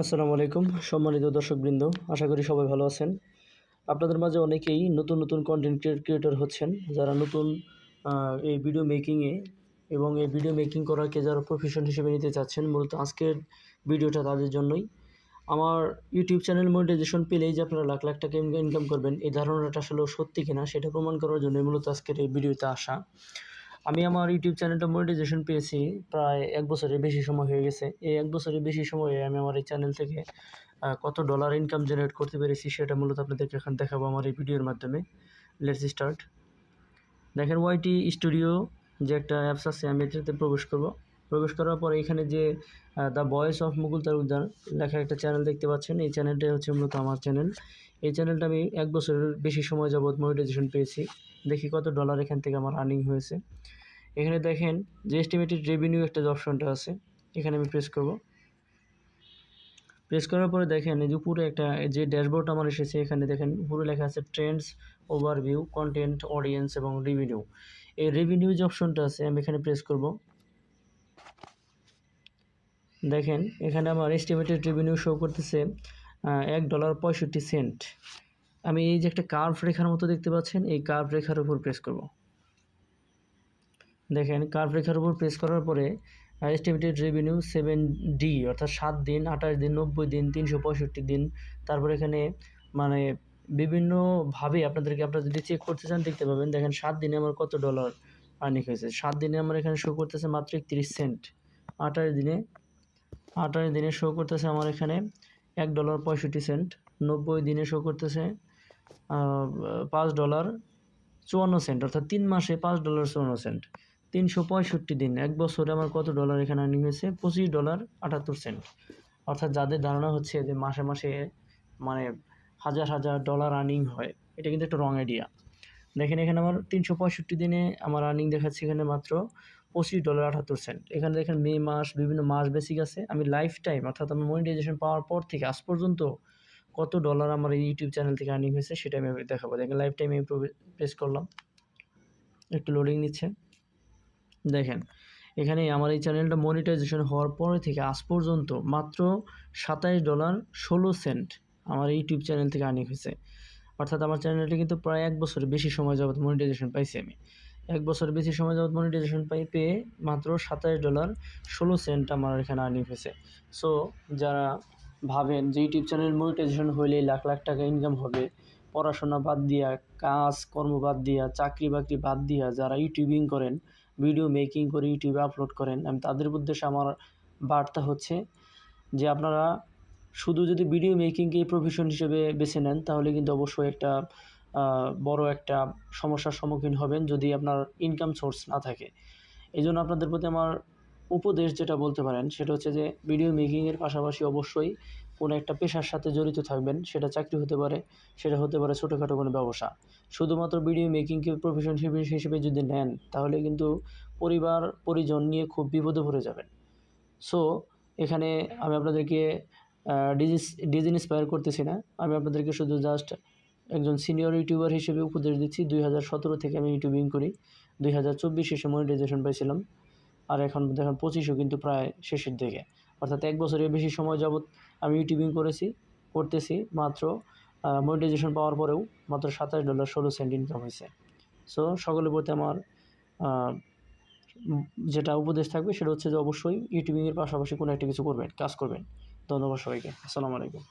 আসসালামু আলাইকুম, সম্মানিত দর্শকবৃন্দ, আশা করি সবাই ভালো আছেন। আপনাদের মাঝে অনেকেই নতুন নতুন কন্টেন্ট ক্রিয়েটর হচ্ছেন, যারা নতুন এই ভিডিও মেকিংয়ে এবং এই ভিডিও মেকিং করাকে যারা প্রফেশন হিসেবে নিতে চাচ্ছেন, মূলত আজকের ভিডিওটা তাদের জন্যই। আমার ইউটিউব চ্যানেল মনিটাইজেশন পেলেই যে আপনারা লাখ লাখ টাকা ইনকাম করবেন, এই ধারণাটা আসলে সত্যি কিনা, সেটা প্রমাণ করার জন্য মূলত আজকের এই ভিডিওতে আসা। আমি আমার ইউটিউব চ্যানেলটা মনিটাইজেশন পেয়েছি প্রায় এক বছরের বেশি সময় হয়ে গেছে। এই এক বছরের বেশি সময়ে আমি আমার এই চ্যানেল থেকে কত ডলার ইনকাম জেনারেট করতে পেরেছি সেটা মূলত আপনাদেরকে এখন দেখাবো আমার এই ভিডিওর মাধ্যমে। লেটস স্টার্ট দেখেন ওয়াইটি স্টুডিও যে একটা অ্যাপস আছে, আমি এটাতে প্রবেশ করব। প্রবেশ করার পরে এখানে যে the voice of Mukul Talukdar লেখা একটা চ্যানেল দেখতে পাচ্ছেন। এই চ্যানেলটাই হচ্ছে মূলত আমার চ্যানেল এই চ্যানেলটা আমি এক বছরের বেশি সময় যাবত মনিটাইজেশন পেয়েছি। দেখি কত ডলার এখান থেকে আমার আর্নিং হয়েছে। এখানে দেখেন যে এস্টিমেটেড রেভিনিউ একটা অপশনটা আছে। এখানে আমি প্রেস করব। প্রেস করার পরে দেখেন এই যে উপরে একটা, যে ড্যাশবোর্ড আমার এসেছে, এখানে দেখেন উপরে লেখা আছে ট্রেন্ডস ওভারভিউ কন্টেন্ট অডিয়েন্স এবং রেভিনিউ এই রেভিনিউ যে অপশনটা আছে, আমি এখানে প্রেস করব। দেখেন, এখানে আমার এস্টিমেটেড রেভিনিউ শো করতেছে এক ডলার পঁয়ষট্টি সেন্ট আমি এই যে একটা কার্ভ রেখার মতো দেখতে পাচ্ছেন, এই কার্ভ রেখার উপর প্রেস করব। দেখেন কার্ভ রেখার উপর প্রেস করার পরে এস্টিমেটেড রেভিনিউ সেভেন ডি অর্থাৎ সাত দিন, আঠাশ দিন, নব্বই দিন, তিনশো পঁয়ষট্টি দিন। তারপর এখানে মানে বিভিন্নভাবে আপনাদেরকে, আপনারা যদি চেক করতে চান, দেখতে পাবেন, দেখেন, সাত দিনে আমার কত ডলার আর্নিং হয়েছে। সাত দিনে আমার এখানে শো করতেছে মাত্র একত্রিশ সেন্ট আঠাশ দিনে আঠাশ দিনে শো করতেছে আমার এখানে এক ডলার পঁয়ষট্টি সেন্ট নব্বই দিনে শো করতেছে পাঁচ ডলার চুয়ান্ন সেন্ট অর্থাৎ তিন মাসে পাঁচ ডলার চুয়ান্ন সেন্ট তিনশো পঁয়ষট্টি দিন, এক বছরে আমার কত ডলার এখানে আর্নিং হয়েছে? পঁচিশ ডলার আটাত্তর সেন্ট অর্থাৎ যাদের ধারণা হচ্ছে যে মাসে মাসে মানে হাজার হাজার ডলার আর্নিং হয়, এটা কিন্তু একটা রং আইডিয়া দেখেন এখানে আমার তিনশো পঁয়ষট্টি দিনে আমার আর্নিং দেখাচ্ছে এখানে মাত্র পঁচিশ ডলার আটাত্তর সেন্ট এখানে দেখেন মে মাস বিভিন্ন মাস বেসিক আছে। আমি লাইফ টাইম অর্থাৎ আমি মনিটাইজেশন পাওয়ার পর থেকে আজ পর্যন্ত কত ডলার আমার এই ইউটিউব চ্যানেল থেকে আর্নিং হয়েছে সেটা আমি দেখাবো। দেখেন লাইফ টাইম আমি প্রেস করলাম। একটু লোডিং নিচ্ছে। দেখেন, এখানে আমার এই চ্যানেলটা মনিটাইজেশন হওয়ার পরে থেকে আজ পর্যন্ত মাত্র সাতাইশ ডলার ষোলো সেন্ট আমার ইউটিউব চ্যানেল থেকে আর্নিং হয়েছে। অর্থাৎ আমার চ্যানেলটি কিন্তু প্রায় এক বছরের বেশি সময় যাবত মনিটাইজেশন পাইছি আমি। এক বছর বেশি সময় যাবত মনিটাইজেশন পাই, পেয়ে মাত্র সাতাইশ ডলার ষোলো সেন্ট আমার এখানে আর্নিং হয়েছে। সো যারা ভাবেন যে ইউটিউব চ্যানেল মনিটাইজেশন হইলেই লাখ লাখ টাকা ইনকাম হবে, পড়াশোনা বাদ দিয়া, কাজ কর্ম বাদ দিয়া, চাকরি বাকরি বাদ দিয়া যারা ইউটিউবিং করেন ভিডিও মেকিং করে ইউটিউবে আপলোড করেন, আমি তাদের উদ্দেশ্যে আমার বার্তা হচ্ছে যে আপনারা শুধু যদি ভিডিও মেকিংকে প্রফেশন হিসেবে বেছে নেন, তাহলে কিন্তু অবশ্যই একটা বড় একটা সমস্যার সম্মুখীন হবেন যদি আপনার ইনকাম সোর্স না থাকে। এই জন্য আপনাদের প্রতি আমার উপদেশ যেটা বলতে পারেন, সেটা হচ্ছে যে ভিডিও মেকিংয়ের পাশাপাশি অবশ্যই কোনো একটা পেশার সাথে জড়িত থাকবেন, সেটা চাকরি হতে পারে, সেটা হতে পারে ছোটোখাটো কোনো ব্যবসা। শুধুমাত্র ভিডিও মেকিংকে প্রফেশন হিসেবে যদি নেন, তাহলে কিন্তু পরিবার, পরিজন নিয়ে খুব বিপদে পড়ে যাবেন। সো এখানে আমি আপনাদেরকে ডিজিস ডিজ ইন্সপায়ার করতেছি না। আমি আপনাদেরকে শুধু জাস্ট একজন সিনিয়র ইউটিউবার হিসেবে উপদেশ দিচ্ছি। দুই হাজার সতেরো থেকে আমি ইউটিউবিং করি। দুই হাজার চব্বিশ শেষে মনিটাইজেশন পাইছিলাম। আর এখন দেখেন পঁচিশও কিন্তু প্রায় শেষের দিকে। অর্থাৎ এক বছরের বেশি সময় যাবত আমি ইউটিউবিং করেছি, করতেছি। মাত্র মনিটাইজেশন পাওয়ার পরেও মাত্র সাতাশ ডলার ষোলো সেন্ট ইনকাম হয়েছে। সো সকলের প্রতি আমার যেটা উপদেশ থাকবে সেটা হচ্ছে যে অবশ্যই ইউটিউবিংয়ের পাশাপাশি কোনো একটা কিছু করবেন, কাজ করবেন। ধন্যবাদ সবাইকে। আসসালামু আলাইকুম।